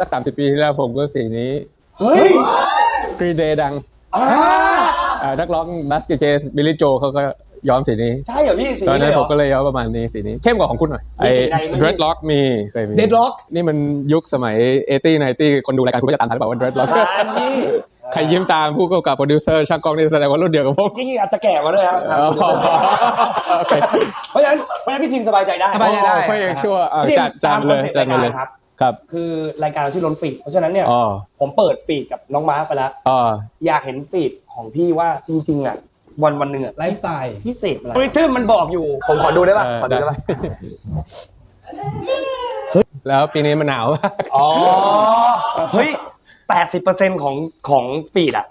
สักสามสิบปีที่แล้วผมก็สีนี้เฮ้ยกรีเดย์ดังอ่าอ่านักร้องบัสเกตเจสบิลลี่โจเขาก็ย้อมสีนี้ ใช่เหรอพี่สีตอนนี้นั้นเหรผอมก็เลยย้อมประมาณนี้สีนี้ เข้มกว่าของคุณหน่อยมีไอ้ สีไหนไหมเดรดล็อกมีเคยมี Dreadlock นี่มันยุคสมัยเอตี้ไนตี้คนดูรายการคุณก็จะตามทันหรือเปล่าว่าเดรดล็อกอันนี้ใครยิ้มตามผู้กำกับโปรดิวเซอร์ช่างกล้องนี่แสดงว่ารุ่นเดียวกับผมจริงๆอาจจะแก่มาด้วยครับอ๋อโอเคเพราะฉะนั้นเพราะฉะนั้นพี่ทีมสบายใจได้สบายใจได้ โอ้ยยังชั่วอะพี่ทีมจัดจัตาดมเลคอนยเซ็ปต์จัราดยมาการเลยครับ ครับคือรายการเราชื่อล้นฟีดเพราะฉะนั้นเนี่ยอ๋อผมเปิดฟีดกับน้องมาร์คไปแล้วอ๋ออยากเห็นฟีดของพี่ว่าจริงๆอะวันวันหนึ่งอะไลฟ์สไตล์พี่เสพอะไรชื่อมันบอกอยู่ ผมขอดูได้ป่ะเออขอดูได้ได้ป่ะแล้วปีนี้มันหนาวมากอ๋อเฮ้ย แปดสิบเปอร์เซ็นต์ของของฟีดอะ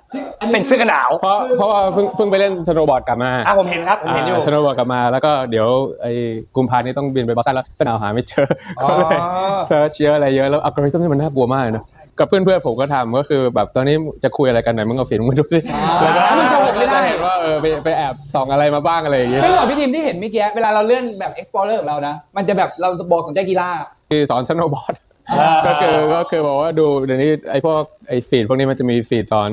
เป็นเสื้อกันหนาวเพราะเพราะว่าเพิ่งเพิ่งไปเล่นสโนว์บอร์ดกลับมาอะผมเห็นครับผมเห็นอยู่สโนว์บอร์ดกลับมาแล้วก็เดี๋ยวไอ้กุมภานี้ต้องบินไปบอสตันแล้วสนาวหาไม่เจออ๋อก็เลยเซิร์ชเยอะอะไรเยอะแล้วอัลกอริทึมนี่มันน่ากลัวมากเลยเนอะกับเพื่อนๆผมก็ทำก็คือแบบตอนนี้จะคุยอะไรกันไหนมึงเอาฝีมึงมาดูดิอ่าแล้วก็มันโกหกไม่ได้จะเห็นว่าเออไปไปแอบส่องอะไรมาบ้างอะไรอย่างเงี้ยซึ่งของพี่ทีมที่เห็นเมื่อกี้เวลาเราเลื่อนแบบ explorer ของเรานะมันจะแบบเราบอกสนใจกีฬาคือสอนสโนว์บอร์ดอ่า ก็คือก็คือบอกว่าดูเดี๋ยวนี้ไอ้พวกไอ้ฟีดพวกนี้มันจะมีฟีดสอน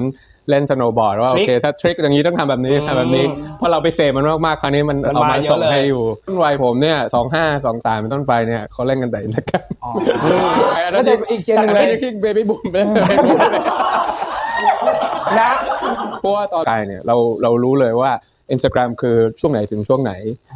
เล่นสโนว์บอร์ดว่าโอเคถ้าทริคอย่างนี้ต้องทำแบบนี้ทำแบบนี้พอเราไปเสพมันมากๆคราวนี้มันมันเอามามาเยอะส่งเลยให้อยู่รุ่นวัยผมเนี่ยสองห้าสองสามเป็นต้นไปเนี่ยเขาเล่นกันแต่อินสตาแกรมก็จะอีกเจนหนึ่งเลยแต่ที่เบบี้บูมเลยนะเพราะว่าตอนกายเนี่ยเราเรารู้เลยว่า Instagram คือช่วงไหนถึงช่วงไหน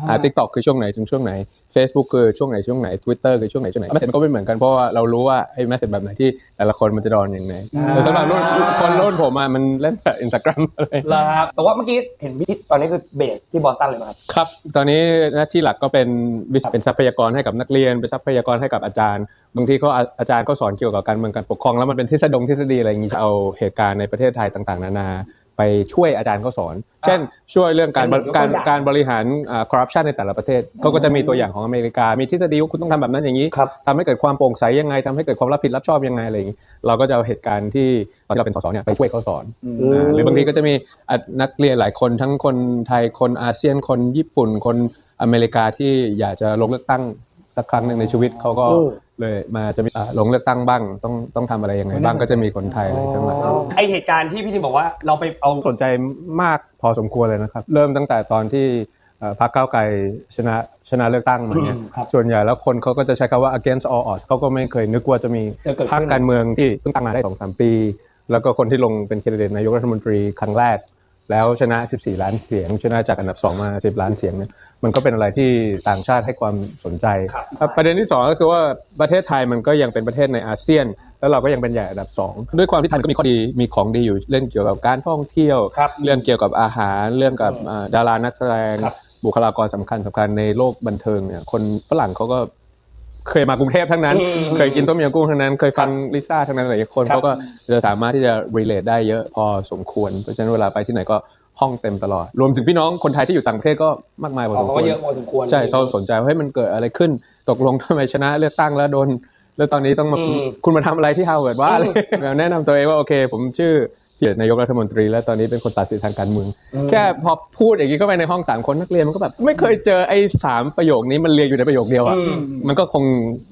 อ่า TikTok คือช่วงไหนถึงช่วงไหน Facebook คือช่วงไหนช่วงไหน Twitter คือช่วงไหนช่วงไหนแมสเซจก็ไม่เหมือนกันเพราะว่าเรารู้ว่าไอ้แมสเซจแบบไหนที่แต่ละคนมันจะโดนอย่างไรแต่สำหรับรุ่นคนรุ่นผมอะมันเล่นแต่ Instagram อะไรเหรอครับแต่ว่าเมื่อกี้เห็นพี่ตอนนี้คือเบสที่บอสตันเลยไหมครับครับ ตอนนี้หน้าที่หลักก็เป็นวิศเป็นทรัพยากรให้กับนักเรียนเป็นทรัพยากรให้กับอาจารย์บางทีเขาอาอาจารย์ก็สอนเกี่ยวกับการเมืองการปกครองแล้วมันเป็นทฤษฎงทฤษฎีอะไรอย่างนี้เอาเหตุการณ์ในประเทศไทยต่าง ๆ นานา ไปช่วยอาจารย์เขาสอน เช่น ช่วยเรื่องการเป็นเหมือนการยกตัวอย่างการบริหารคอร์รัปชันในแต่ละประเทศเขาก็จะมีตัวอย่างของอเมริกา มีทฤษฎีว่าคุณต้องทำแบบนั้นอย่างนี้ครับทำให้เกิดความโปร่งใสยังไงทำให้เกิดความรับผิดรับชอบยังไงอะไรอย่างนี้ เราก็จะเอาเหตุการณ์ที่ตอนที่เราเป็นสสเนี่ยไปช่วยเขาสอนอ่าหรือบางทีก็จะมีอะนักเรียนหลายคนทั้งคนไทยคนอาเซียนคนญี่ปุ่นคนอเมริกาที่อยากจะลงเลือกตั้ง สักครั้งหนึ่งในชีวิตเขาก็อืมเลยมาจะมีอะลงเลือกตั้งบ้าง ต้องต้องทำอะไรยังไงบ้างก็จะมีคนไทยอะไรทั้งหลายไอเหตุการณ์ที่พี่ทีมบอกว่าเราไปเอาสนใจมากพอสมควรเลยนะครับ เริ่มตั้งแต่ตอนที่เอ่อพรรคก้าวไกลชนะชนะเลือกตั้งมาเนี่ยอืมครับส่วนใหญ่แล้วคนเขาก็จะใช้คำว่า against all odds เขาก็ไม่เคยนึกว่าจะมีจะเกิดขึ้น พรรคการเมืองที่เพิ่งตั้งมาได้สองสามปี แล้วก็คนที่ลงเป็นแคนดิเดตนายกรัฐมนตรีครั้งแรก แล้วชนะ 14 ล้านเสียง ชนะจากอันดับ 2 มา 10 ล้านเสียงเนี่ยมันก็เป็นอะไรที่ต่างชาติให้ความสนใจครับครับประเด็นที่ 2 ก็คือว่าประเทศไทยมันก็ยังเป็นประเทศในอาเซียน แล้วเราก็ยังเป็นใหญ่อันดับ 2 ด้วยความที่ไทยก็มีข้อดีมีของดีอยู่เรื่องเกี่ยวกับการท่องเที่ยวครับเรื่องเกี่ยวกับอาหาร เรื่องกับอืมอ่าดารานักแสดงครับบุคลากรสำคัญสำคัญในโลกบันเทิงเนี่ยคนฝรั่งเขาก็ เคยมากรุงเทพทั้งนั้นอืมเคยกินต้มยำกุ้งทั้งนั้น เคยฟังลิซ่าทั้งนั้นอะไรอย่างเงี้ยคนครับเขาก็จะสามารถที่จะ relate ได้เยอะพอสมควร เพราะฉะนั้นเวลาไปที่ไหนก็ห้องเต็มตลอด รวมถึงพี่น้องคนไทยที่อยู่ต่างประเทศก็มากมายพอสมเขาควก็รเยอะพอสมควร ใช่เขาสนใจว่าเฮ้ยมันเกิดอะไรขึ้น ตกลงทำไมชนะเลือกตั้งแล้วโดน แล้วตอนนี้ต้องมาอืมคุณมาทำอะไรที่ฮาร์วาร์ดว่าอืมเลยแนะนำตัวเองว่าโอเค ผมชื่อ เกียรตินายกรัฐมนตรี และตอนนี้เป็นคนตัดสินทางการเมืองแค่พอพูดอย่างนี้เข้าไปในห้องสามคนนักเรียนมันก็แบบไม่เคยเจอไอ้สามประโยคนี้มันเรียงอยู่ในประโยคเดียวอะอืมมันก็คง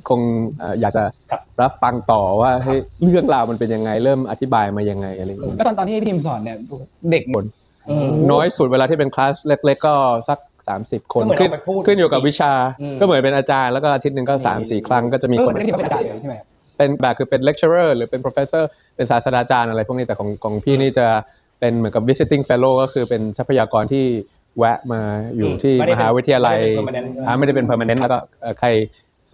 คงเอ่ออยากจะครับรับฟังต่อว่าเฮ้ยเรื่องราวมันเป็นยังไงเริ่มอธิบายมายังไงอะไรอย่างเงี้ยแล้วตอนตอนที่พี่ทีมสอนเนี่ยเด็กหมดอืมน้อยสุดเวลาที่เป็นคลาสเล็ก ๆ ก็สัก30 คนก็เหมือนขึ้นเอาไปพูดขึ้นอยู่กับวิชาอืมก็เหมือนเป็นอาจารย์แล้วก็อาทิตย์หนึ่งก็3 4ครั้งก็จะมีเออคนไม่ได้ทีมเป็นอาจารย์เลยใช่ไหมครับ เป็นแบบคือเป็น lecturer หรือเป็น professor เป็นศาสตราจารย์อะไรพวกนี้แต่ของของพี่นี่จะเป็นเหมือนกับ visiting fellow ก็คือเป็นทรัพยากรที่แวะมาอยู่อืมที่ไม่ได้มเป็นหาวิทยาลัยไม่ได้เป็น permanent อ่าไม่ได้เป็น permanent แล้วก็เอ่อใคร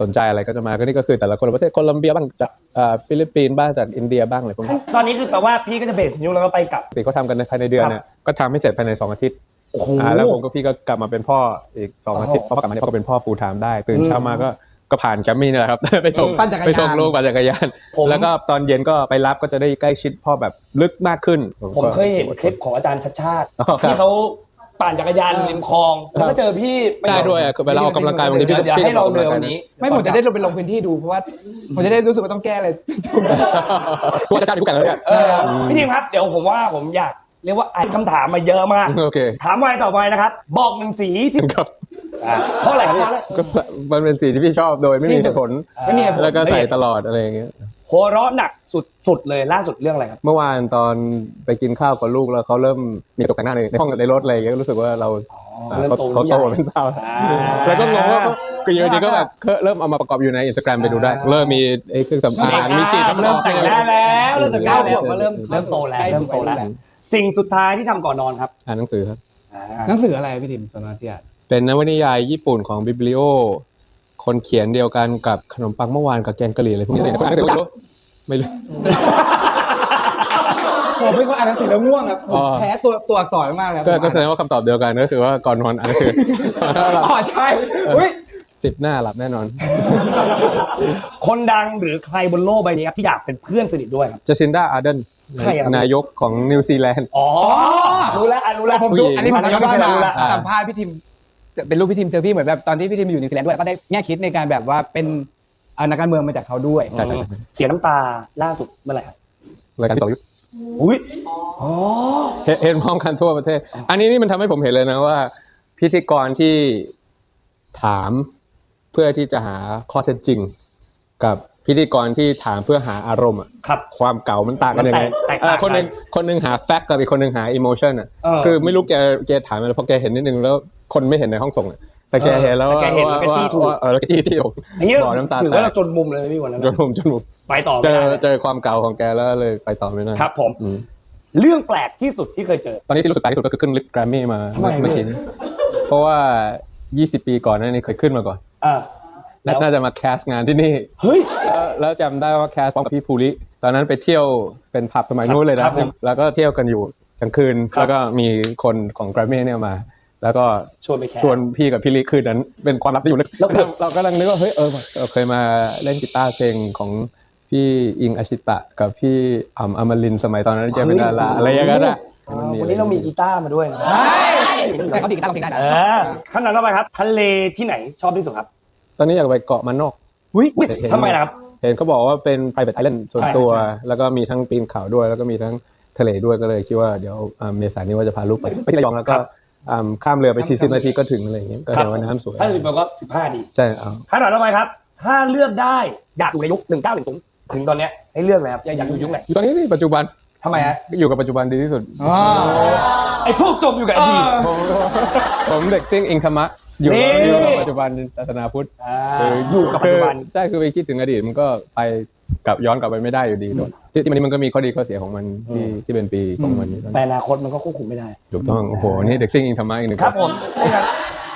สนใจอะไรก็จะมาก็นี่ก็คือแต่ละคนประเทศโคลัมเบียบ้างจากเอ่อฟิลิปปินส์บ้างจากอินเดียบ้างอะไรพวกนี้ตอนนี้คือแปลว่าพี่ก็จะเบสนิวแล้วก็ไปกลับปกติเขาทำกันในภายในเดือนเนี่ยก็ทำให้เสร็จภายใน 2 อาทิตย์โอ้โหอ่าแล้วผมก็พี่ก็กลับมาเป็นพ่ออีก 2 อาทิตย์อ๋อเพราะว่อกลับมาเนี่ยพ่อก็เป็นพ่อ full time ได้ ตื่นอืมเช้ามาก็ ก็ผ่านแกรมมี่นี่แหละครับ ไปส่งปั่นจักรยาน ไปส่งลูกปั่นจักรยาน ผมแล้วก็ตอนเย็นก็ไปรับก็จะได้ใกล้ชิดพ่อแบบลึกมากขึ้นผมก็ เคยเห็นคลิปของอาจารย์ชัดชาติอ๋อครับ ที่เขาปั่นจักรยานริมคลองแล้วก็เจอพี่ปได้ด้วยอะคือเวลาออกกำลังกายบางทีเดี๋ยวพี่เดี๋ยวพี่ให้ก็ลออองกเดิกำนลังกายวันนี้ไม่ผมจะได้ลงไปลงพื้นที่ดูเพราะว่าผมจะได้รู้สึกว่าต้องแก้อะไรพวกอาจารย์อยู่กันแล้วเนี่ยเออพี่ทีมครับเดี๋ยวผมว่าผมอยากเรียกว่าไอ้คำถามมาเยอะมาก โอเคถามไวต่อไปนะครับ บอกหนึ่งสีที่ครับ อ่าเพราะอะไรครับพี่ ก็มันเป็นสีที่พี่ชอบโดยไม่มีเหตุผล ไม่มีเหตุผล แล้วก็ใส่ตลอดอะไรอย่างเงี้ย หัวเราะหนักสุดๆเลยล่าสุดเรื่องอะไรครับ เมื่อวานตอนไปกินข้าวกับลูกแล้วเขาเริ่มมีตกแต่งหน้าในในห้องในรถอะไรอย่างเงี้ยก็รู้สึกว่าเราเริ่มเขาโตเขาโตเป็นเป็นสาว อ่า แล้วก็งงว่าเขาคืออยู่ดีๆก็แบบเริ่มเอามาประกอบอยู่ในอินสตาแกรมไปดูได้ เริ่มมีไอ้เครื่องสำอางมีฉีดน้ำหเริ่อมมแต่งหน้าแล้วเริ่มแต่งหน้าเก้าแล้ขววบก็เริ่มเริ่มโตแล้วใกเริ่มโตแล้วใกล้สิ่งสุดท้ายที่ทำก่อนนอนครับอ่านหนังสือครับ อ่าหนังสืออะไรพี่ทิมสำหรับที่อ่าน เป็นนวนิยายญี่ปุ่นของบิบลิโอ คนเขียนเดียวกันกับขนมปังเมื่อวานกับแกงกะหรี่อะไรพวกนี้แต่คนอ่านหนังสือไม่รู้ไม่รู้ ผมเป็นคนอ่านหนังสือแล้วง่วงครับผมอ๋อ แพ้ตัวตัวอักษรมากเลยก็ก็แสดงว่าคำตอบเดียวกันก็คือว่าก่อนนอนอ่านหนังสืออ๋อใช่อุ้ยสิบหน้าหลับแน่นอนคนดังหรือใครบนโลกใบนี้ครับที่อยากเป็นเพื่อนสนิทด้วยครับจ a ซินดาอาร์เดนใครอะ นายกของนิวซีแลนด์ อ๋อ รู้แล้วอะรู้แล้วผมผู้ดูหญิงอันนี้ผมย้อนรู้มาละสัมภาษณ์พี่ทิม เป็นรูปพี่ทิมเจอพี่เหมือนแบบตอนที่พี่ทิมอยู่นิวซีแลนด์ด้วยแล้วก็ได้แง่คิดในการแบบว่าเป็นอ่านักการเมืองมาจากเขาด้วยใช่ใช่ใช่ เสียน้ำตาล่าสุดเมื่อไหร่ครับรายการที่สองยุคอุ้ยอ๋อเห็นเห็นพร้อมกันทั่วประเทศ อันนี้นี่มันทำให้ผมเห็นเลยนะว่า พิธีกรที่ถามเพื่อที่จะหาข้อเท็จจริง กับ พิธีกรที่ถามเพื่อหาอารมณ์อะครับ ความเก่ามันต่างกันยังไงมันแตกแตกเอต่างอคนหนึ่งคนหนึ่งหาแฟกต์กับอีกคนหนึ่งหาอิโมชันอะเออคือไม่รู้แกแกถามอะไรเพราะแกเห็นนิดนึงแล้วคนไม่เห็นในห้องส่งอะแต่แกเห็นแล้วแต่ว่าแกเห็นแล้วว่าแกจี้ถูก ว่าเออแล้วแกจี้ที่ผมอันนี้บ่อน้ำตาถือแตว่าเรากจนมุมเลยนะพี่วันนั้นจนผมจนผมไปต่อเจไม่อได้เจอความเก่าของแกแล้วเลยไปต่อไม่ได้ครับผม อืม เรื่องแปลกที่สุดที่เคยเจอ ตอนนี้ที่รู้สึกแปลกที่สุดก็คือขึ้นลิสต์แกรมมี่มาทำไม เมื่อกี้นี้เพราะว่า 20 ปีก่อนหนั้านนี่เคยขึ้นมาก่อน อ่า แล้วน่าจะมาแคสงานที่นี่ เฮ้ย แล้วแล้วจำได้ว่าแคสพร้อมกับพี่ภูริ ตอนนั้นไปเที่ยวเป็นผับสมัยนู้นเลยครันะบผมแล้วก็เที่ยวกันอยู่กลางคืนครับแล้วก็มีคนของแกรมมี่เนี่ยมา แล้วก็ชวนไปแคสชวนพี่กับพี่ลิคืนนั้นเป็นความลับที่อยู่ลึกแล้วเราเราก็กำลังนึกว่าเฮ้ยเออเราเคยมาเล่นกีตาร์เพลงของพี่อิงอาชิตะกับพี่อ่ำอมรินทร์สมัยตอนนั้นแกเป็นดาราอะไรอย่างเงี้ยนะอ๋อวันนี้เรามีกีตาร์มาด้วยนะแต่เขาดีดกีตาร์เขาเพลงได้นะเออขั้นตอนต่อไปครับทะเลที่ไหนชอบที่สุดครับ ตอนนี้อยากไปเกาะมันนอก อุ้ยเห็นทำไมล่ะครับ เห็นเขาบอกว่าเป็น private island ส่วนใช่ตัวใช่ แล้วก็มีทั้งปีนเขาด้วย แล้วก็มีทั้งทะเลด้วยก็เลยคิดว่าเดี๋ยวอ่าเมษายนนี้ว่าจะพาลูกไปไปที่ระยองแล้วก็อ่าข้ามเรือไป 40 นาทีก็ถึงอะไรอย่างเงี้ยก็เห็นว่าน้ำสวยถ้าสิบก็สิบห้าดีใช่เอาขั้นตอนต่อไปครับ ถ้าเลือกได้อยากอยู่ในยุคหนึ่งเก้าหนึ่งศูนย์ถึงตอนเนี้ยให้เลือกเลยครับอยากอยากอยู่ยุคไหนอยู่ตอนนี้นี่ปัจจุบันทำไมฮะอยู่กับปัจจุบันดีที่สุดอ๋อไอ้พวกจมอยู่กับอดีตผมผมเด็กซิ่งอิงธรรมะ อยู่นี่ อยู่กับปัจจุบันศาสนาพุทธอ่าอยู่กับปัจจุบัน คือใช่คือไปคิดถึงอดีตมันก็ไปกลับย้อนกลับไปไม่ได้อยู่ดีด้วยที่ที่มันนี้มันก็มีข้อดีข้อเสียของมันที่ที่เป็นปีของมันอยู่แต่อนาคตมันก็ควบคุมไม่ได้ ถูกต้องโอ้โหนี่เด็กซิ่งอิงธรรมะอีกหนึ่งครับผมนี่ครับ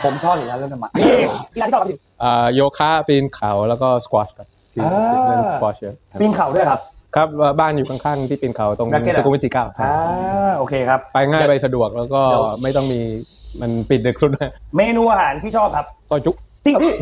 ผมชอบอย่างนั้นเรื่องธรรมะนี่กีฬาที่ชอบครับพี่อ่าโยคะปีนเขาแล้วก็สควอชครับที่อ่าเล่นสควอชเยอะครับปีนเขาด้วยครับ ครับบ้านอยู่ข้างๆที่ปีนเขาตรงนักเก็ตอะ สุขุมวิทสี่เก้าอ่าโอเคครับ ไปง่ายไปสะดวกแล้วก็เดี๋ยว ไม่ต้องมี มันปิดดึกสุดนะเมนูอาหารที่ชอบครับซอยจุจริงเหรอพี่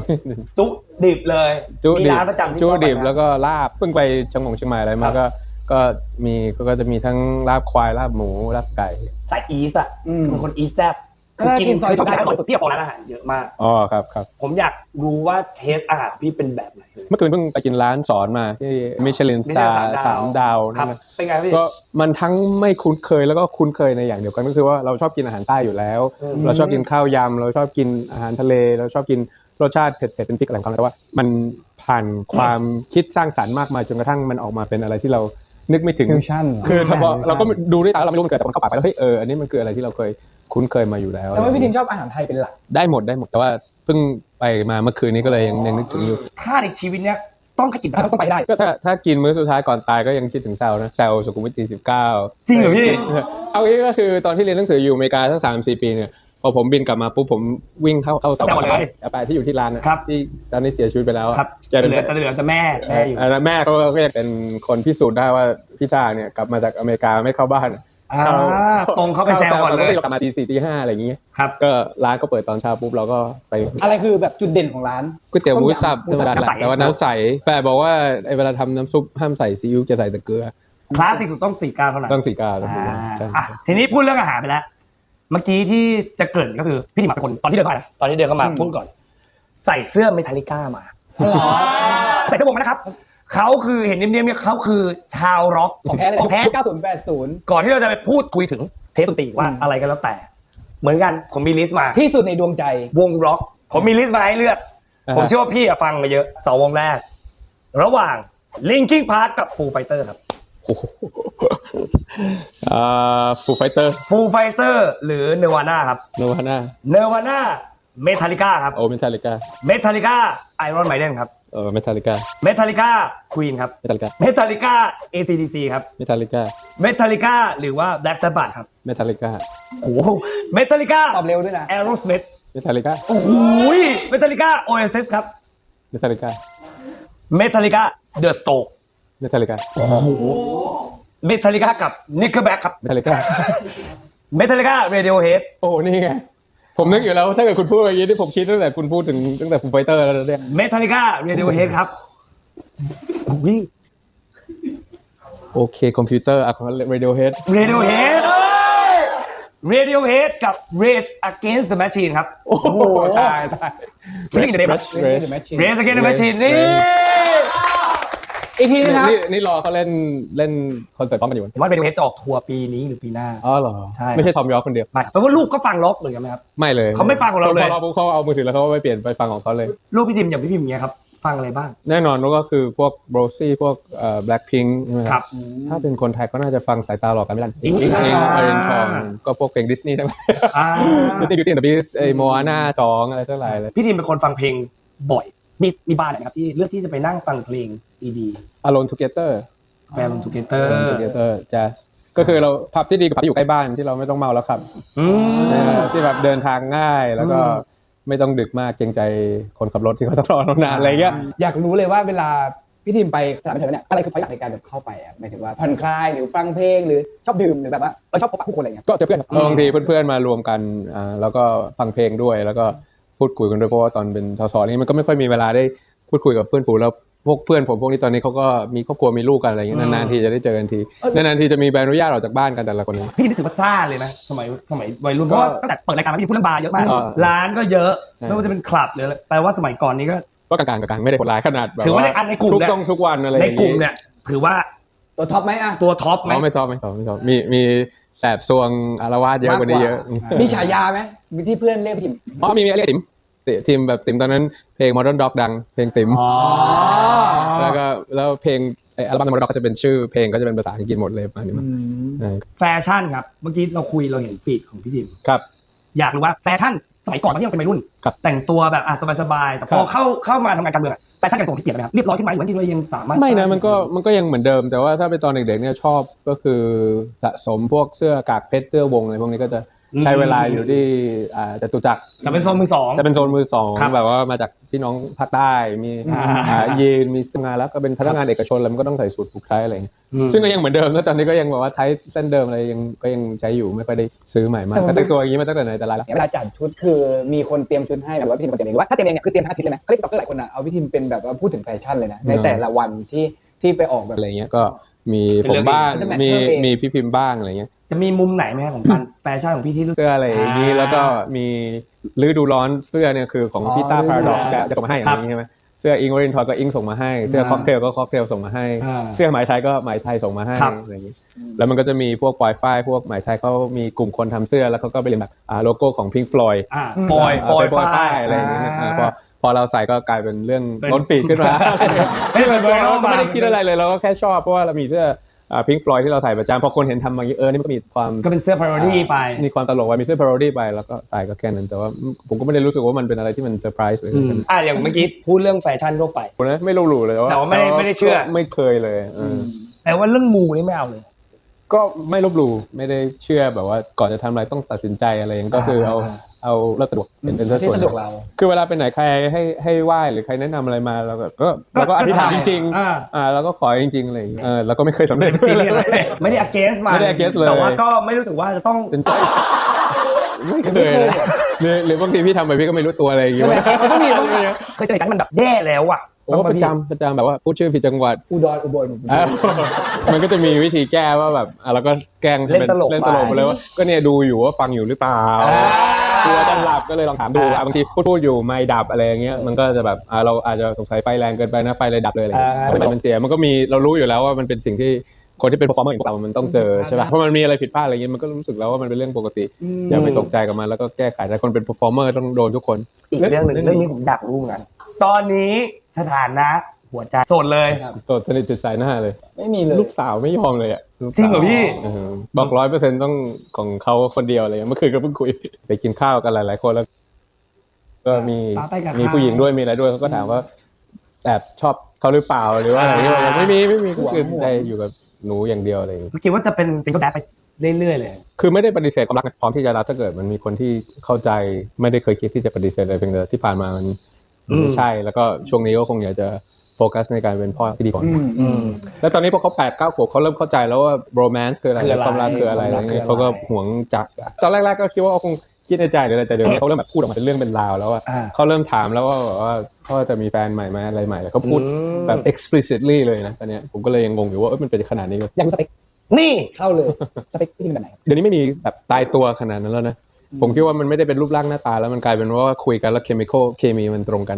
จุดิบเลยจุมีดิบร้านประจำที่จุชอบดิบไหมแล้วก็ลาบเพิ่งไปเชียงของเชียงใหม่อะไรมาครับก็ ก็มีก็จะมีทั้งลาบควายลาบหมูลาบไก่ สายอีสอะอืมเป็นคนอีสแซ่บ เออกินซอยคือจุชอบได้อาหารสดพี่ของร้านอาหารเยอะมาก อ๋อครับครับผมอยากรู้ว่าเทสอาหารพี่เป็นแบบไหน เมื่อคืนเพิ่งไปกินร้านสอนมาที่มิชลินส Michelin ตาร์สามดาวสามดาวครับนั่นนะเป็นไงพี่ก็มันทั้งไม่คุ้นเคยแล้วก็คุ้นเคยในอย่างเดียวกันก็คือว่าเราชอบกินอาหารใต้อยู่แล้วอืมเราชอบกินข้าวยำเราชอบกินอาหารทะเลเราชอบกินรสชาติเผ็ดๆเป็นพริกอะไรของเราแต่ว่า มันผ่านความคิดสร้างสรรค์มากมายจนกระทั่งมันออกมาเป็นอะไรที่เรานึกไม่ถึงฟิวชั่นคือถ้าบอกเราก็ดูด้วยตาเราไม่รู้มันเกิดแต่มันเข้าปากไปแล้วเฮ้ยเอออันนี้มันคืออะไรที่เราเคย คุ้นเคยมาอยู่แล้วแต่ว่าพี่ทิมชอบอาหารไทยเป็นหลัก ได้หมดได้หมดแต่ว่าเพิ่งไปมาเมื่อคืนนี้ก็เลยยังยังนึกถึงอยู่ ถ้าในชีวิตเนี้ยต้องกินถ้าต้องไปได้ก็ถ้าถ้ากินมื้อสุดท้ายก่อนตายก็ยังคิดถึงแซวนะแซวสุขุมวิท49จริงเหรอพี่ เอางี้ก็คือตอนที่เรียนหนังสืออยู่อเมริกาทั้งสามสี่ปีเนี่ยพอผมบินกลับมาปุ๊บผมวิ่งเข้าเข้าแซวเลยอาไปที่อยู่ที่ร้านนะครับที่ตอนนี้เสียชีวิตไปแล้วอะครับแกเป็นเหลือแต่เหลือแต่แม่แม่อยู่เออแล้วแม่เขาก็จะเป็นคนพิสูจน์ได้ว่าพี่ตาเนี่ยกลับมาจากอเมริกาไม่เข้าบ้าน อ่าตรงเข้าไปแซวก่อนเลยราก็กลับมาตีสี่ตีห้าอะไรอย่างเงี้ยครับก็ร้านก็เปิดตอนเช้าปุ๊บเราก็ไป อะไรคือแบบจุดเด่นของร้านก๋วยเตี๋ยวหมูสับต้ธรมรมยำดาแหละแต่ว่าน้ำใสแปะบอกว่าไอ้เวลาทำน้ำซุปห้ามใส่ซีอิ๊วจะใส่แต่เกลือคลาสสิกสุดต้องสี่กาเท่านั้นต้องสีกาอ่าใช่อะทีนี้พูดเรื่องอาหารไปแล้วเมื่อกี้ที่จะเกริ่นก็คือพี่หนิมเป็นคนตอนที่เดินเข้ามานะตอนที่เดินเข้ามาอืมพูดก่อน ใส่เสื้อเมทัลลิก้ามาหรอใส่เสื้อวงมานะครับ เขาคือเห็นเนียมๆเนี่ยเขาคือชาวร็อกของแท้เลยของแท้90 80 ก่อนที่เราจะไปพูดคุยถึงเทปดนตรีว่าอืมอะไรก็แล้วแต่ เหมือนกันผมมีลิสต์มา ที่สุดในดวงใจ วงร็อก ผมมีลิสต์มาให้เลือก ผมเชื่อว่าพี่อะฟังมาเยอะสองวงแรก ระหว่างลิงกิ้งพาร์กับ ฟูไฟเตอร์ครับโอ้โหอ่าฟูไฟเตอร์ฟูไฟเตอร์หรือเนวาน่าครับ โนวาน่าเนวาน่าเมทัลิก้าครับ โอเมทัลิก้าเมทัลิก้าไอรอนไมเดนครับ เออเมทัลิก้าเมทัลิก้าควีนครับเมทัลิก้าเมทัลิก้า ACDC ครับเมทัลิก้าเมทัลิก้าหรือว่า Black Sabbath ครับเมทัลิก้าโอ้โหเมทัลิก้าตอบเร็วด้วยนะ Aerosmith เมทัลิก้าโอ้โหเมทัลิก้า Oasis ครับเมทัลิก้าเมทัลิก้า The Stoke เมทัลิก้าเมทัลิก้ากับ Nickelback ครับเมทัลิก้าเมทัลิก้า Radiohead โอ้นี่ไง ผมนึกอยู่แล้วถ้าเกิดคุณพูดอย่างนี้ที่ผมคิดตั้งแต่คุณพูดถึงตั้งแต่ฟูไฟเตอร์แล้วเนี่ยเมทัลิก้า Radiohead ครับอุ้ยโอเคคอมพิวเตอร์อะคอนเรดิโอเฮด Radiohead Radiohead กับ Rage Against the Machine ครับ โอ้โหตายตาย Killing in the Name of Rage the Machine Rage Against the Machine นี่ อีพีนะครับนี่นี่รอเขาเล่นเล่นคอนเสิร์ตพร้อมกันอยู่เห็นว่า Radiohead จะออกทัวร์ปีนี้หรือปีหน้า อ๋อเหรอใช่ ไม่ใช่ทอมยอร์กคนเดียวไม่แปลว่าลูกก็ฟังล็อกเหมือนกันไหมครับ ไม่เลยเขาไม่ฟังของเราเลย พอเราปุ๊บเขาเอามือถือแล้วเขาไปเปลี่ยนไปฟังของเขาเลย ลูกพี่พิมพ์อย่างพี่พิมพ์อย่างเงี้ยครับ ฟังอะไรบ้าง แน่นอนก็คือพวกโรซี่พวกเอ่อแบล็คพิงค์ใช่ไหมคครัรับบถ้าเป็นคนไทยก็น่าจะฟังสายตาหลอกกันไม่ลันอิ๊งอิงอิงอ่าอเรนทองก็พวกเพลงดิสนีย์ทั้งหลายอ่าดิสนีย์บิวตี้เดอะบีสไอโมอาน่าสองอะไรทั้งหลายเลยพี่พิมพ์เป็นคนฟังเพลงบ่อย มีมีบ้านไหนครับที่เลือกที่จะไปนั่งฟังเพลงดี Alone Together ๆแฟนทูเกเตอร์ Alone Together Jazz ก็คือเราพับที่ดีกับพับที่อยู่ใกล้บ้านที่เราไม่ต้องเมาแล้วขับอืมเออที่แบบเดินทางง่ายแล้วก็อืมไม่ต้องดึกมากเกรงใจคนขับรถที่เขาต้องรอนานๆอะไรเงี้ยอยากรู้เลยว่าเวลาพี่ทีมไปสถานบันเทิงเนี่ยอะไรคือพอยต์ในการแบบเข้าไปอะหมายถึงว่าผ่อนคลายหรือฟังเพลงหรือชอบดื่มหรือแบบว่าเราชอบพบปะผู้คนอะไรเงี้ยก็เจอเพื่อนครับบางทีเพื่อนๆมารวมกันอ่าแล้วก็ฟังเพลงด้วยแล้วก็ พูดคุยกันด้วยเพราะว่าตอนเป็นทศนี่มันก็ไม่ค่อยมีเวลาได้พูดคุยกับเพื่อนฝูงแล้วพวกเพื่อนผมพวกนี้ตอนนี้เขาก็มีครอบครัวมีลูกกันอะไรอย่างเงี้ยนานๆทีจะได้เจอกันทีนานๆทีจะมีใบอนุญาตออกจากบ้านกันแต่ละคนพี่นี่ถือว่าซ่าเลยนะสมัยสมัยวัยรุ่นเพราะว่าตั้งแต่เปิดรายการมาพี่พูดเรื่องบาร์เยอะมากอ่าร้านก็เยอะใช่ไม่ว่าจะเป็นคลับหรืออะไรแปลว่าสมัยก่อนนี้ก็ก็กลางๆกลางๆไม่ได้โหดร้ายขนาดแบบถือว่าในอันในกลุ่มทุกเนี่ยต้องทุกวันอะไรอในย่างกลุ่มเนี่ยถือว่าตัวท็อปไหมอะตัวท็อปไหมอ๋อไม่ชอบไม่ชอบไม่ชอบมีมี แสบซวงอารวาสเยอะกว่านี้เยอะมีฉายาไหมมีที่เพื่อนเรียกพี่ทีมอ๋อมีมีเรียกติ๋มติทีมแบบติ๋มตอนนั้นเพลง Modern Dog ดัง เพลงติ๋มอ๋อแล้วก็แล้วเพลงไอ้อัลบั้ม Modern Dog ก็จะเป็นชื่อเพลงก็จะเป็นภาษาอังกฤษหมดเลยประมาณนี้มั้งเออแฟชั่นครับ เมื่อกี้เราคุยเราเห็นฟีดของพี่ดิมครับ อยากรู้ว่าแฟชั่นส มัยก่อนตอนที่ยังเป็นวัยรุ่น ครับแต่งตัวแบบอะสบายๆแต่พอครับ เข้าเข้ามาทำงานการเมืองอะแฟชั่นการแต่งตัวที่เปลี่ยนไปไหมครับเรียบร้อยขึ้นไหมหรือว่าจริงๆเรายังสามารถไม่นะสร้างมันก็มันก็ยังเหมือนเดิม แต่ว่าถ้าเป็นตอนเด็กๆเนี่ยชอบก็คือสะสมพวกเสื้อกากเพชรเสื้อวงอะไรพวกนี้ก็จะใช้เวลาอยู่ที่อ่าจตุจักรแต่เป็นโซนมือสอง จะเป็นโซนมือสองครับ แบบว่ามาจาก พี่น้องภาคใต้มีอ่าอ่ายีนมีซึ่งงานแล้วก็เป็นพนักงานเอกชนแล้วมันก็ต้องใส่สูทผูกไทยอะไรอย่างเงี้ยอืมซึ่งก็ยังเหมือนเดิมนะตอนนี้ก็ยังแบบว่าไทยเส้นเดิมอะไรยังก็ยังใช้อยู่ไม่ค่อยได้ซื้อใหม่มากก็แต่งตัวอย่างนี้มาตั้งแต่ไหนแต่ไรแล้วเวลาจัดชุดคือมีคนเตรียมชุดให้แบบว่าพี่ทีมเป็นคนเตรียมเองหรือว่าถ้าเตรียมเองเนี่ยคือเตรียมทั้งอาทิตย์เลยนะเขาเรียกต็อกเกอร์หลายคนอะเอาพี่ทีมเป็นแบบว่าพูดถึงแฟชั่นเลยนะในแต่ละวันที่ที่ไปออกแบบอะไรเงี้ยก็มีจะผเลืมอกบ้างเองมีจะแมทเลือกเองมีพี่พิมพ์บ้างอะไรเงี้ยจะมีมุมไหนไหมครับของการแฟชั่นของพี่ที่รู้สึกเสื้ออะไรอย่างนี้อ่าแล้วก็มี ฤดูร้อนเสื้อเนี่ยคือของอ๋อพี่ต้าฤดูพาราดอกร้อนจะส่งมาให้อย่าครับงนี้ใช่ไหมเสื้ออิงวอรินทอยก็อิงส่งมาให้ เสื้ออ่าค็อกเทลก็ค็อกเทลส่งมาให้อ่าเสื้อไหมไทยก็ไหมไทยส่งมาให้ครับอะไรอย่างนี้ แล้วมันก็จะมีพวกปอยฝ้ายพวกไหมไทยเขามีกลุ่มคนทำเสื้อแล้วเขาก็ไปเรียนแบบอ่าโลโก้ของ Pink Floyd อ่าอืมปอยาปอยเป็นปอยฝ้าฝ้ายยอะไรอย่างเงี้ยอ่าอ่าพอพอเราใส่ก็กลายเป็นเรื่องเป็นล้นปีกขึ้นมาเฮ้ยเป็นไวรัลเราก็ไม่ได้มาคิดอะไรเลยเราก็แค่ชอบเพราะว่าเรามีเสื้ออ่า พิงฟลอยที่เราใส่ประจำพอคนเห็นทำมาอย่างนี้เออนี่มันก็มีความก็เป็นเสื้อพาราดี้ไป มีความตลกไว้มีเสื้อพาโรดี้ไปแล้วก็ใส่ก็แค่นั้นแต่ว่าผมก็ไม่ได้รู้สึกว่ามันเป็นอะไรที่มันเซอร์ไพรส์เลยอืมอ่าอย่างเมื่อกี้พูดเรื่องแฟชั่นทั่วไปผมนะไม่รู้หลู่เลยว่าแต่ว่าไม่ได้ไม่ได้เชื่อก็ไม่เคยเลยเอออแต่ว่าเรื่องมูนี่ไม่เอาเลยก็ไม่ลบหลู่ไม่ได้เชื่อแบบว่าก่อนจะทำอะไรต้องตัดสินใจอะไรอย่างนั้นก็คือเอาอ่า เอาเลิกสะดวกเป็นเป็นที่ส่วนสะดวกเรา คือเวลาไปไหนใครให้ให้ไหว้หรือใครแนะนำอะไรมาเราก็ก็เราก็อธิษฐานจริงอ่าๆอ่าเราก็ขอจริงๆอะไรอย่างเงี้ยเออเราก็ไม่เคยสำเร็จซีเรียสเลยไม่ได้ against มันไม่ได้ against เลยแต่ว่าก็ไม่รู้สึกว่าจะต้องเป็นไส้ไม่เคยนะหรือหรือบางทีพี่ทำไปพี่ก็ไม่รู้ตัวอะไรอย่างเงี้ยใช่ไหมมันต้องมีต้องมีเคยเจอเหตุการณ์ที่มันแบบแย่แล้วอะ โอ้ประจำประจำแบบว่าพูดชื่อผิดจังหวัดอุดรอุบลอะมันก็จะมีวิธีแก้ว่าแบบอะเราก็แกล้งเล่นตลกเล่นตลกไปไปเลยว่าก็เนี่ยดูอยู่ว่าฟังอยู่หรือเปล่าอ่ากลัวจะหลับก็เลยลองถามดูอะบางทีพูดพูดอยู่ไม่ดับอะไรอย่างเงี้ยมันก็จะแบบอะเราอาจจะสงสัยไฟแรงเกินไปนะไฟเลยดับเลยอะไรอย่างเงี้ยอ่าแต่มันเสียมันก็มีเรารู้อยู่แล้วว่ามันเป็นสิ่งที่คนที่เป็น performer อย่างพวกเรามันต้องเจอใช่ป่ะ เพราะมันมีอะไรผิดพลาดอะไรเงี้ย มันก็รู้สึกแล้วว่ามันเป็นเรื่องปกติ อย่าไปตกใจกับมันแล้วก็แก้ไขแต่คนเป็น performer ต้องโดนทุกคน อีกเรื่องหนึ่งเรื่องนี้ผมอยากรู้เหมือนกัน ตอนนี้ สถานะหัวใจโสดเลยตัวสนิทติดสายหน้าเลย ไม่มีเลย ลูกสาวไม่ยอมเลยอะลูกสาวจริงเหรอพี่เออบอกร้อยเปอร์เซ็นต์ต้องของเขาคนเดียวอะไรเงี้ยเมื่อคืนก็เพิ่งคุย ไปกินข้าวกันหลายๆคนแล้ว ก็มีตาใต้กับมีข้าว ผู้หญิงด้วยมีอะไรด้วยเขาก็ถามว่าแอบชอบเขาหรือเปล่าหรือว่าอะไรเงี้ยบอกไม่มีไม่มีก็คือได้อยู่กับหนูอย่างเดียวอะไรอย่างเงี้ยเมื่อกี้ว่าจะเป็นซิงเกิลแดดไปเรื่อยๆเลย คือไม่ได้ปฏิเสธความรักนะพร้อมที่จะรับถ้าเกิดมันมีคนที่เข้าใจไม่ได้เคยคิดที่จะปฏิเสธเลยเพียงแต่ที่ผ่านมามันมัน ไม่ใช่แล้วก็ช่วงนี้ก็คงอยากจะโฟกัสในการเป็นพ่อที่ดีก่อนอืมอืมแล้วตอนนี้พอเขาแปดเก้าขวบเขาเริ่มเข้าใจแล้วว่าโรแมนต์คืออะไรคืออะไรความรักคืออะไรความรัอะกไรเงี้ยคืออะไรเขาก็หวงจักตอนแรกๆก็คิดว่าเขาคงคิดในใจหรืออะไรแต่เดี๋ยวนี้เขาเริ่มแบบพูดออกมาเป็นเรื่องเป็นราวแล้วอะอ่าเขาเริ่มถามแล้วว่าแบบว่าพ่อจะมีแฟนใหม่ไหมอะไรใหม่แล้วเขาพูดอืมแบบ explicitly เลยนะตอนเนี้ยผมก็เลยยังงงอยู่ว่าเอ้ยมันเป็นขนาดนี้เลยอยากรู้สเปคนี่เข้าเลยสเปคพี่ทิมแบบไหนครับเดี๋ยวนี้ไม่มีแบบตายตัวขนาดนั้นแล้วนะ ผมคิดว่ามันไม่ได้เป็นรูปร่างหน้าตา แล้วมันกลายเป็นว่าคุยกันแล้วเคมีคอลเคมีมันตรงกัน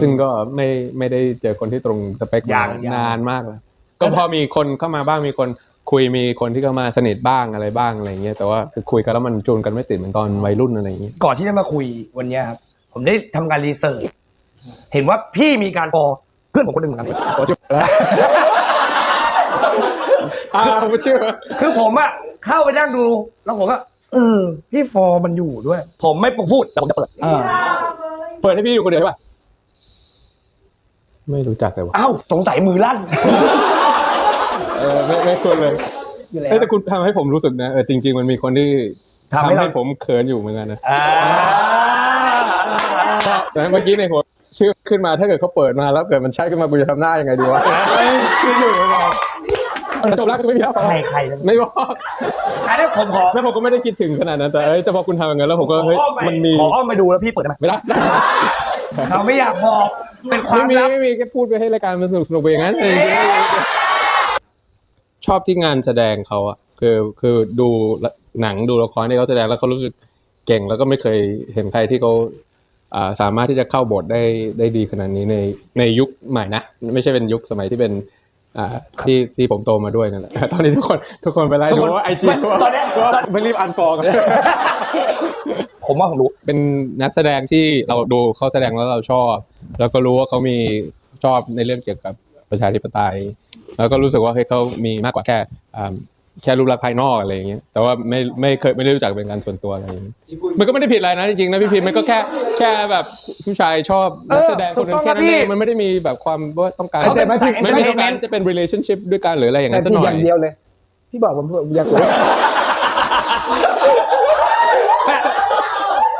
ซึ่งก็ไม่ไม่ได้เจอคนที่ตรงสเปคยังมายังนานมากแล้วก็พอมีคนเข้ามาบ้างมีคนคุยมีคนที่เข้ามาสนิทบ้างอะไรบ้างอะไรเงี้ยแต่ว่าคือคุยกันแล้วมันจูนกันไม่ติดเหมือนตอนวัยรุ่นอะไรอย่างเงี้ยก่อนที่จะมาคุยวันเนี้ยครับผมได้ทำการรีเสิร์ชเห็นว่าพี่มีการฟอเพื่อนผมคนหนึ่งเหมือนกันอ้าวไม่เชื่อคือผมอะเข้าไปนั่งดูแล้วผมก็ เออ พี่ฟอมันอยู่ด้วย ผมไม่พูดแต่ผมจะเปิด อ่าเปิดให้พี่อยู่คนเดียวใช่ป่ะไม่รู้จักเลยว่ะอ้าวสงสัยมือลั่นเออไม่ไม่ควรเลยอยู่แล้ว เอ้ยแต่คุณทำให้ผมรู้สึกนะเออจริง ๆ มันมีคนที่ทำให้เรา ผมเขินอยู่เหมือนกันนะอ่าแต่เมื่อกี้ในหัวชื่อขึ้นมาถ้าเกิดเขาเปิดมาแล้วเกิดมันใช่ขึ้นมากูจะทำหน้ายังไงดีวะ คิดอยู่เหมือนกัน จบแล้วก็ไม่มีแล้วใครใครไม่บอกอันนี้ผมขอแล้วผมก็ไม่ได้คิดถึงขนาดนั้นแต่เอ้ยแต่พอคุณทำอย่างนั้นแล้วผมก็เฮ้ยขออ้อไปมันมีขออ้อมไปดูแล้วพี่เปิดได้ไหมไม่ได้เราไม่อยากบอกเป็นควาไม่มมีลับไม่มีแค่พูดไปให้รายการมันสนุกสนุกไปอย่างนั้นเองชอบที่งานแสดงเขาอะคือคือดูหนังดูละครที่เขาแสดงแล้วเขารู้สึกเก่งแล้วก็ไม่เคยเห็นใครที่เขาอ่าสามารถที่จะเข้าบทได้ได้ดีขนาดนี้ในในยุคใหม่นะ ไม่ใช่เป็นยุคสมัยที่เป็น อ่าที่ที่ผมโตมาด้วยนั่นแหละตอนนี้ทุกคนทุกคนไปไล่ทุกดูคนว่าไอจีไม่ตอนเนี้ยว่าไม่รีบอันฟอร์กันผมว่าผมรู้เป็นนักแสดงที่เราดูเขาแสดงแล้วเราชอบ แล้วก็รู้ว่าเขามีชอบในเรื่องเกี่ยวกับประชาธิปไตย แล้วก็รู้สึกว่าเฮ้ยเขามีมากกว่าแค่อ่า แค่รูปลักษณ์ภายนอกอะไรอย่างเงี้ยแต่ว่าไม่ไม่เคยไม่ได้รู้จักเป็นการส่วนตัวอะไรอย่างเงี้ยมันก็ไม่ได้ผิดอะไรนะจริงๆนะพี่พิมมันก็แค่แค่แบบผู้ชายชอบนักแสดงคนหนึงแค่นั้นเองมันไม่ได้มีแบบความว่าต้องการแต่ไม่ผิดไม่ไม่ต้องการจะเป็น relationship ด้วยกันหรืออะไรอย่างแต่นั้นสักพี่หน่ออยย่างเดียวเลยพี่บอกผมผมอยากรู้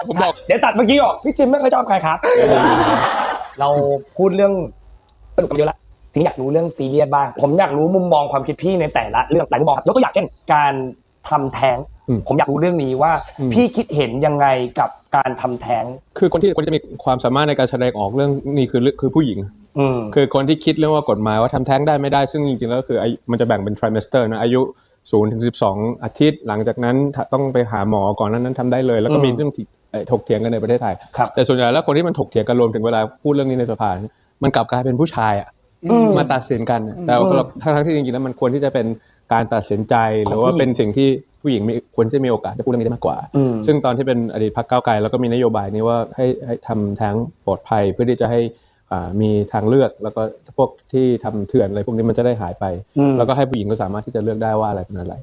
ผมบอกเดี๋ยวตัดเมื่อกี้ออกพี่จิมไม่เคยชอบใครครับ เราพูดเรื่องสนุกกันเยอะละ ทีนี้อยากรู้เรื่องซีเรียสบ้าง ผมอยากรู้มุมมองความคิดพี่ในแต่ละเรื่องหลายมุมมองครับยกตัวอย่างเช่น การทำแท้งอืมผมอยากรู้เรื่องนี้ว่าอืมพี่คิดเห็นยังไงกับการทำแท้ง คือคนที่คนที่จะมีความสามารถในการแสดงออกเรื่องนี้คือคือผู้หญิงอืมคือคนที่คิดเรื่องว่ากฎหมายว่าทำแท้งได้ไม่ได้ซึ่งจริงๆแล้วคืออายุมันจะแบ่งเป็น trimester นะอายุ0ถึง12อาทิตย์ หลังจากนั้นถ้าต้องไปหาหมอก่อนนั้นนั้นทำได้เลย แล้วก็อืมมีเรื่องที่เอ่อถกเถียงกันในประเทศไทยครับแต่ส่วนใหญ่แล้วคนที่มันถกเถียงกันรวมถึงเวลาพูดเรื่องนี้ในสภาเนี่ยมันกลับกลายเป็นผู้ชายอะอื มมาตัดสินกัน แต่ว่าเราทั้งๆที่จริงๆแล้วมันควรที่จะเป็นการตัดสินใจหรือว่าของผู้หญิงเป็นสิ่งที่ผู้หญิงมีควรที่จะมีโอกาสจะพูดเรื่องนี้ได้มากกว่าอืมซึ่งตอนที่เป็นอดีตพรรคก้าวไกลแล้วก็มีนโยบายนี้ว่าให้ให้ทำแท้งปลอดภัยเพื่อที่จะให้อ่ามีทางเลือกแล้วก็พวกที่ทำเถื่อนอะไรพวกนี้มันจะได้หายไปอืมแล้วก็ให้ผู้หญิงก็สามารถที่จะเลือกได้ว่าอะไรเป็นอะไร